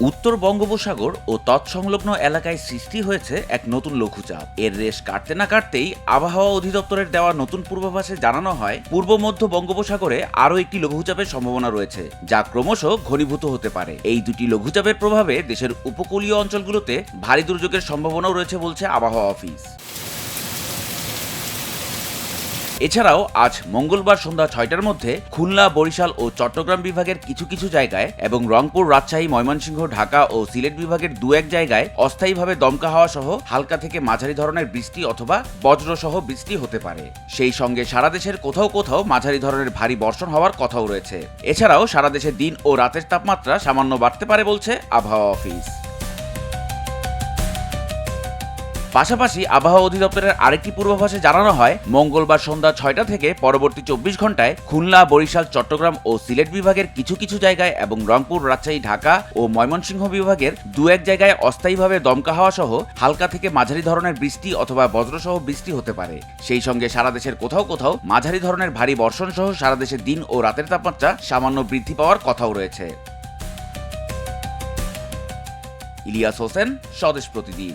উত্তর বঙ্গোপসাগর ও তৎসংলগ্ন এলাকায় সৃষ্টি হয়েছে এক নতুন লঘুচাপ। এর রেশ কাটতে না কাটতেই আবহাওয়া অধিদপ্তরের দেওয়া নতুন পূর্বাভাসে জানানো হয়, পূর্ব মধ্য বঙ্গোপসাগরে আরও একটি লঘুচাপের সম্ভাবনা রয়েছে, যা ক্রমশ ঘনীভূত হতে পারে। এই দুটি লঘুচাপের প্রভাবে দেশের উপকূলীয় অঞ্চলগুলোতে ভারী দুর্যোগের সম্ভাবনাও রয়েছে বলছে আবহাওয়া অফিস। এছাড়াও আজ মঙ্গলবার সন্ধ্যা ছয়টার মধ্যে খুলনা, বরিশাল ও চট্টগ্রাম বিভাগের কিছু কিছু জায়গায় এবং রংপুর, রাজশাহী, ময়মনসিংহ, ঢাকা ও সিলেট বিভাগের দু এক জায়গায় অস্থায়ীভাবে দমকা হাওয়া সহ হালকা থেকে মাঝারি ধরনের বৃষ্টি অথবা বজ্র সহ বৃষ্টি হতে পারে। সেই সঙ্গে সারা দেশের কোথাও কোথাও মাঝারি ধরনের ভারী বর্ষণ হওয়ার কথাও রয়েছে। এছাড়াও সারা দেশে দিন ও রাতের তাপমাত্রা সামান্য বাড়তে পারে বলছে আবহাওয়া অফিস। পাশাপাশি আবহাওয়া অধিদপ্তরের আরেকটি পূর্বাভাসে জানানো হয়, মঙ্গলবার সন্ধ্যা ছয়টা থেকে পরবর্তী চব্বিশ ঘন্টায় খুলনা, বরিশাল, চট্টগ্রাম ও সিলেট বিভাগের কিছু কিছু জায়গায় এবং রংপুর, রাজশাহী, ঢাকা ও ময়মনসিংহ বিভাগের দু এক জায়গায় অস্থায়ীভাবে দমকা হাওয়া সহ হালকা থেকে মাঝারি ধরনের বৃষ্টি অথবা বজ্রসহ বৃষ্টি হতে পারে। সেই সঙ্গে সারা দেশের কোথাও কোথাও মাঝারি ধরনের ভারী বর্ষণ সহ সারা দেশে দিন ও রাতের তাপমাত্রা সামান্য বৃদ্ধি পাওয়ার কথাও রয়েছে। ইলিয়াস হোসেন, স্বদেশ প্রতিদিন।